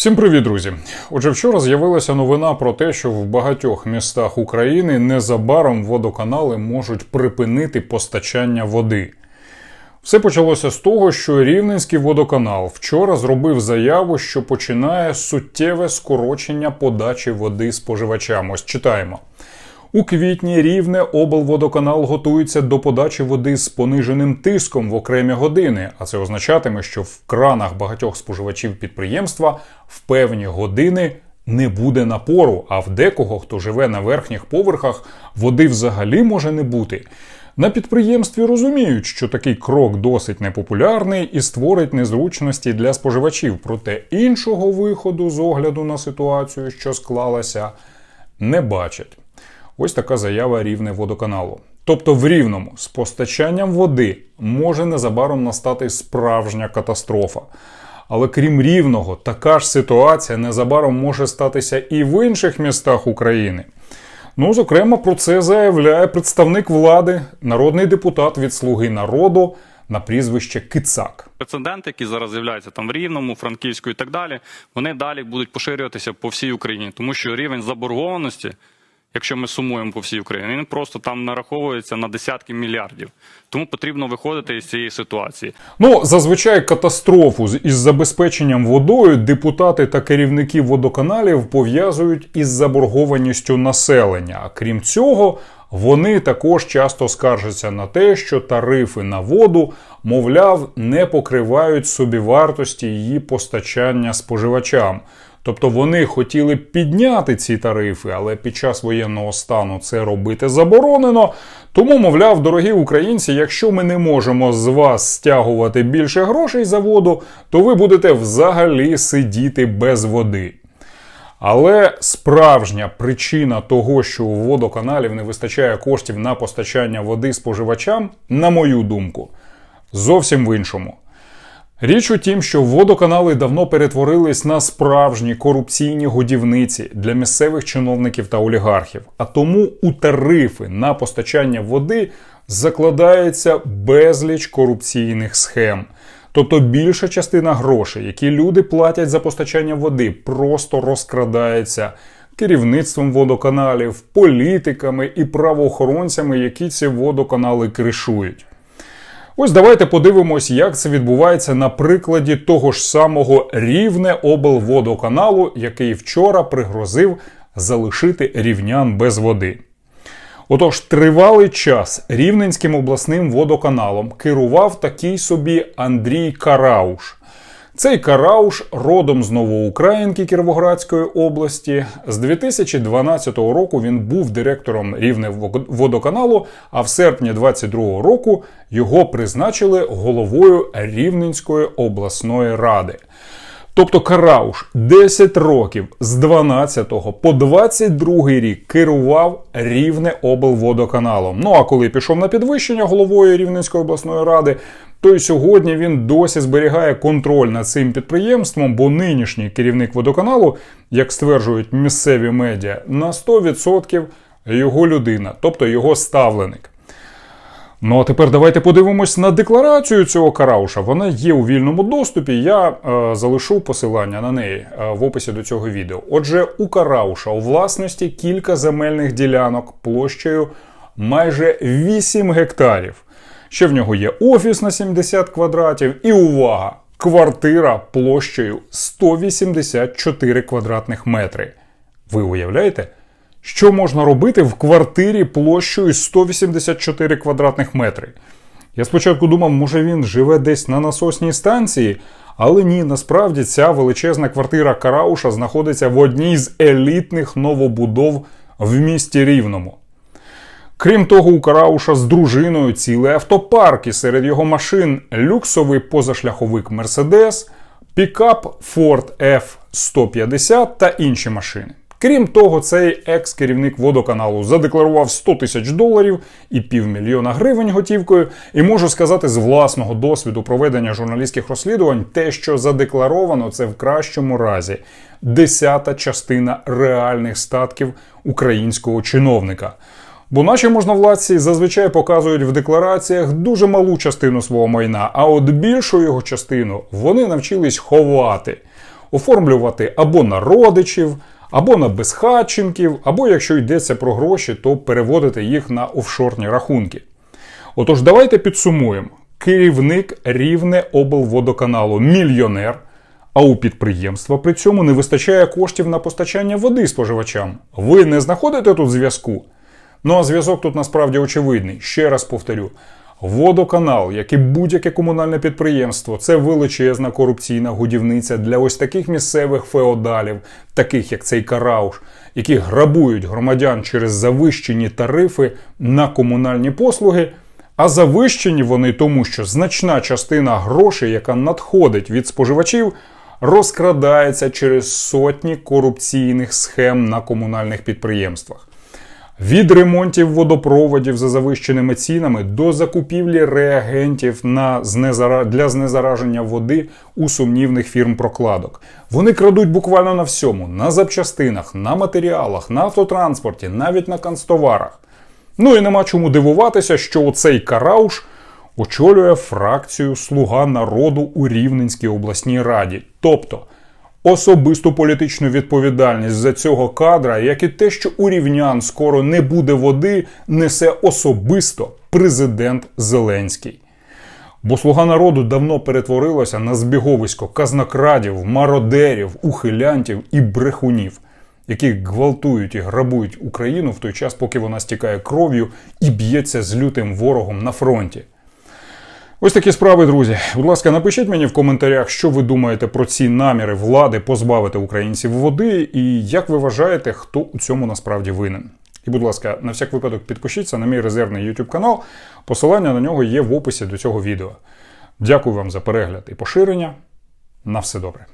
Всім привіт, друзі! Отже, вчора з'явилася новина про те, що в багатьох містах України незабаром водоканали можуть припинити постачання води. Все почалося з того, що Рівненський водоканал вчора зробив заяву, що починає суттєве скорочення подачі води споживачам. Ось читаємо. У квітні рівне облводоканал готується до подачі води з пониженим тиском в окремі години, а це означатиме, що в кранах багатьох споживачів підприємства в певні години не буде напору, а в декого, хто живе на верхніх поверхах, води взагалі може не бути. На підприємстві розуміють, що такий крок досить непопулярний і створить незручності для споживачів, проте іншого виходу з огляду на ситуацію, що склалася, не бачать. Ось така заява рівне водоканалу. Тобто в рівному з постачанням води може незабаром настати справжня катастрофа. Але крім рівного, така ж ситуація незабаром може статися і в інших містах України. Ну, зокрема, про це заявляє представник влади, народний депутат від Слуги народу на прізвище Кицак. Прецеденти, які зараз з'являються там в Рівному, Франківську і так далі, вони далі будуть поширюватися по всій Україні, тому що рівень заборгованості, якщо ми сумуємо по всій Україні, він просто там нараховується на десятки мільярдів. Тому потрібно виходити із цієї ситуації. Ну, зазвичай катастрофу із забезпеченням водою депутати та керівники водоканалів пов'язують із заборгованістю населення. А крім цього, вони також часто скаржаться на те, що тарифи на воду, мовляв, не покривають собівартості її постачання споживачам. Тобто вони хотіли підняти ці тарифи, але під час воєнного стану це робити заборонено. Тому, мовляв, дорогі українці, якщо ми не можемо з вас стягувати більше грошей за воду, то ви будете взагалі сидіти без води. Але справжня причина того, що у водоканалів не вистачає коштів на постачання води споживачам, на мою думку, зовсім в іншому. Річ у тім, що водоканали давно перетворились на справжні корупційні годівниці для місцевих чиновників та олігархів. А тому у тарифи на постачання води закладається безліч корупційних схем. Тобто більша частина грошей, які люди платять за постачання води, просто розкрадається керівництвом водоканалів, політиками і правоохоронцями, які ці водоканали кришують. Ось давайте подивимось, як це відбувається на прикладі того ж самого рівне облводоканалу, який вчора пригрозив залишити рівнян без води. Отож, тривалий час Рівненським обласним водоканалом керував такий собі Андрій Карауш. Цей Карауш родом з Новоукраїнки Кіровоградської області. З 2012 року він був директором Рівне водоканалу, а в серпні 2022 року його призначили головою Рівненської обласної ради. Тобто Карауш 10 років з 12 по 22 рік керував Рівне облводоканалом. Ну а коли пішов на підвищення головою Рівненської обласної ради, то й сьогодні він досі зберігає контроль над цим підприємством, бо нинішній керівник водоканалу, як стверджують місцеві медіа, на 100% його людина, тобто його ставленик. Ну а тепер давайте подивимось на декларацію цього карауша. Вона є у вільному доступі. Я е, залишу посилання на неї е, в описі до цього відео. Отже, у карауша у власності кілька земельних ділянок площею майже 8 гектарів. Ще в нього є офіс на 70 квадратів, і увага! Квартира площею 184 квадратних метри. Ви уявляєте? Що можна робити в квартирі площею 184 квадратних метри? Я спочатку думав, може він живе десь на насосній станції, але ні, насправді ця величезна квартира Карауша знаходиться в одній з елітних новобудов в місті Рівному. Крім того, у Карауша з дружиною цілий автопарк і серед його машин люксовий позашляховик Мерседес, пікап Ford F-150 та інші машини. Крім того, цей екс-керівник водоканалу задекларував 100 тисяч доларів і півмільйона гривень готівкою. І можу сказати з власного досвіду проведення журналістських розслідувань, те, що задекларовано, це в кращому разі десята частина реальних статків українського чиновника. Бо наші можновладці зазвичай показують в деклараціях дуже малу частину свого майна, а от більшу його частину вони навчились ховати. оформлювати або на родичів, або на безхатченків, або якщо йдеться про гроші, то переводити їх на офшорні рахунки. Отож, давайте підсумуємо. Керівник Рівне облводоканалу мільйонер, а у підприємства при цьому не вистачає коштів на постачання води споживачам. Ви не знаходите тут зв'язку? Ну а зв'язок тут насправді очевидний. Ще раз повторю: водоканал, як і будь-яке комунальне підприємство, це величезна корупційна годівниця для ось таких місцевих феодалів, таких як цей Карауш, які грабують громадян через завищені тарифи на комунальні послуги. А завищені вони тому, що значна частина грошей, яка надходить від споживачів, розкрадається через сотні корупційних схем на комунальних підприємствах. Від ремонтів водопроводів за завищеними цінами до закупівлі реагентів на знезара... для знезараження води у сумнівних фірм прокладок. Вони крадуть буквально на всьому: на запчастинах, на матеріалах, на автотранспорті, навіть на канцтоварах. Ну і нема чому дивуватися, що оцей Карауш очолює фракцію Слуга народу у Рівненській обласній раді. Тобто особисту політичну відповідальність за цього кадра, як і те, що у рівнян скоро не буде води, несе особисто президент Зеленський. Бо слуга народу давно перетворилася на збіговисько казнокрадів, мародерів, ухилянтів і брехунів, які гвалтують і грабують Україну в той час, поки вона стікає кров'ю і б'ється з лютим ворогом на фронті. Ось такі справи, друзі. Будь ласка, напишіть мені в коментарях, що ви думаєте про ці наміри влади позбавити українців води, і як ви вважаєте, хто у цьому насправді винен. І, будь ласка, на всяк випадок підпишіться на мій резервний YouTube канал. Посилання на нього є в описі до цього відео. Дякую вам за перегляд і поширення. На все добре.